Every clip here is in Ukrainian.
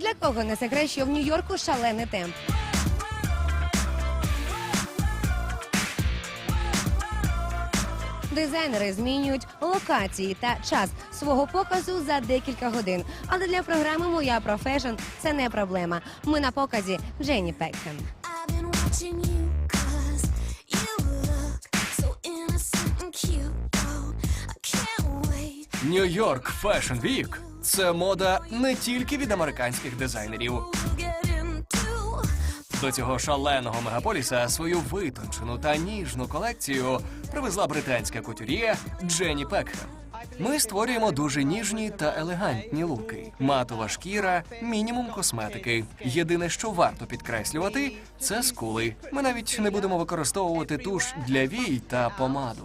Ні для кого не секрет, що в Нью-Йорку шалений темп. Дизайнери змінюють локації та час свого показу за декілька годин. Але для програми Моя профешн це не проблема. Ми на показі Дженні Пекхем. Нью-Йорк Fashion Week – це мода не тільки від американських дизайнерів. До цього шаленого мегаполіса свою витончену та ніжну колекцію привезла британська кутюр'є Дженні Пекхем. Ми створюємо дуже ніжні та елегантні луки. Матова шкіра, мінімум косметики. Єдине, що варто підкреслювати, це скули. Ми навіть не будемо використовувати туш для вій та помаду.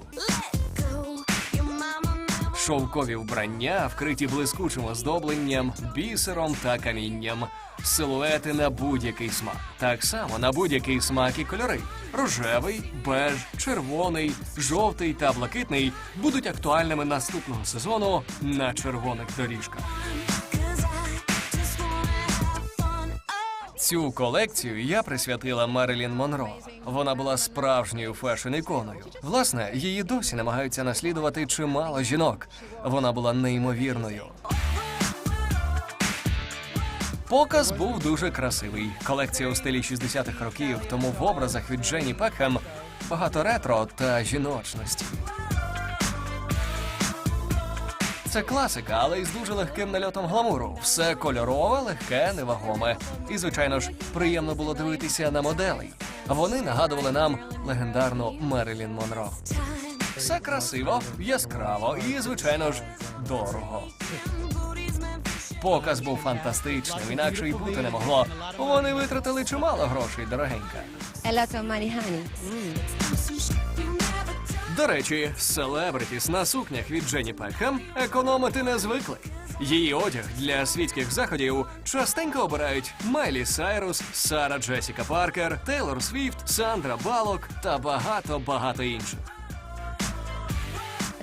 Шовкові вбрання, вкриті блискучим оздобленням, бісером та камінням. Силуети на будь-який смак. Так само на будь-який смак і кольори. Рожевий, беж, червоний, жовтий та блакитний будуть актуальними наступного сезону на червоних доріжках. Цю колекцію я присвятила Мерилін Монро. Вона була справжньою фешн-іконою. Власне, її досі намагаються наслідувати чимало жінок. Вона була неймовірною. Показ був дуже красивий. Колекція у стилі 60-х років, тому в образах від Дженні Пекхем багато ретро та жіночності. Це класика, але із дуже легким нальотом гламуру. Все кольорове, легке, невагоме. І, звичайно ж, приємно було дивитися на моделей. Вони нагадували нам легендарну Мерилін Монро. Все красиво, яскраво і, звичайно ж, дорого. Показ був фантастичним, інакше й бути не могло. Вони витратили чимало грошей, дорогенька. A lot of money, honey. some До речі, селебритіс на сукнях від Дженні Пекхем економити не звикли. Її одяг для світських заходів частенько обирають Майлі Сайрус, Сара Джесіка Паркер, Тейлор Свіфт, Сандра Балок та багато багато інших.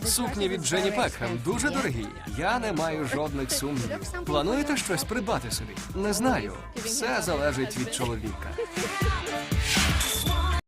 Сукні від Дженні Пекхем дуже дорогі. Я не маю жодних сумнівів. Плануєте щось придбати собі? Не знаю. Все залежить від чоловіка.